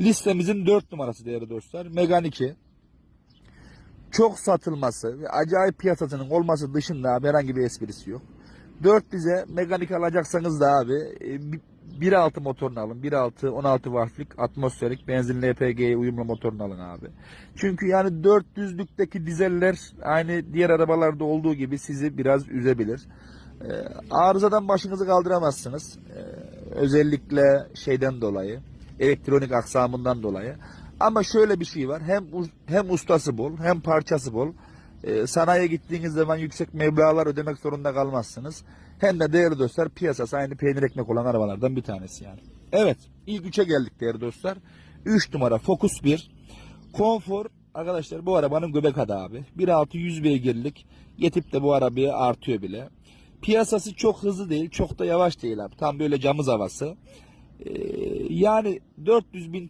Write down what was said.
Listemizin 4 numarası değerli dostlar. Megane 2. Çok satılması ve acayip piyasasının olması dışında abi herhangi bir esprisi yok. 4 bize mekanik alacaksanız da abi e, bir- 1.6 motorunu alın. 1.6 16 wattlık atmosferik benzinli LPG'ye uyumlu motorunu alın abi. Çünkü yani 400'lükteki dizeller aynı diğer arabalarda olduğu gibi sizi biraz üzebilir. Ee, arızadan başınızı kaldıramazsınız. Ee, özellikle şeyden dolayı, elektronik aksamından dolayı. Ama şöyle bir şey var. Hem hem ustası bol, hem parçası bol. Ee, sanayiye gittiğiniz zaman yüksek meblağlar ödemek zorunda kalmazsınız. Hem de değerli dostlar piyasası aynı peynir ekmek olan arabalardan bir tanesi yani. Evet, ilk üçe geldik değerli dostlar. 3 numara Focus 1. Konfor arkadaşlar bu arabanın göbek adı abi. 1.6 100 beygirlik. Yetip de bu arabaya artıyor bile. Piyasası çok hızlı değil, çok da yavaş değil abi. Tam böyle camız havası. Ee, yani 400 bin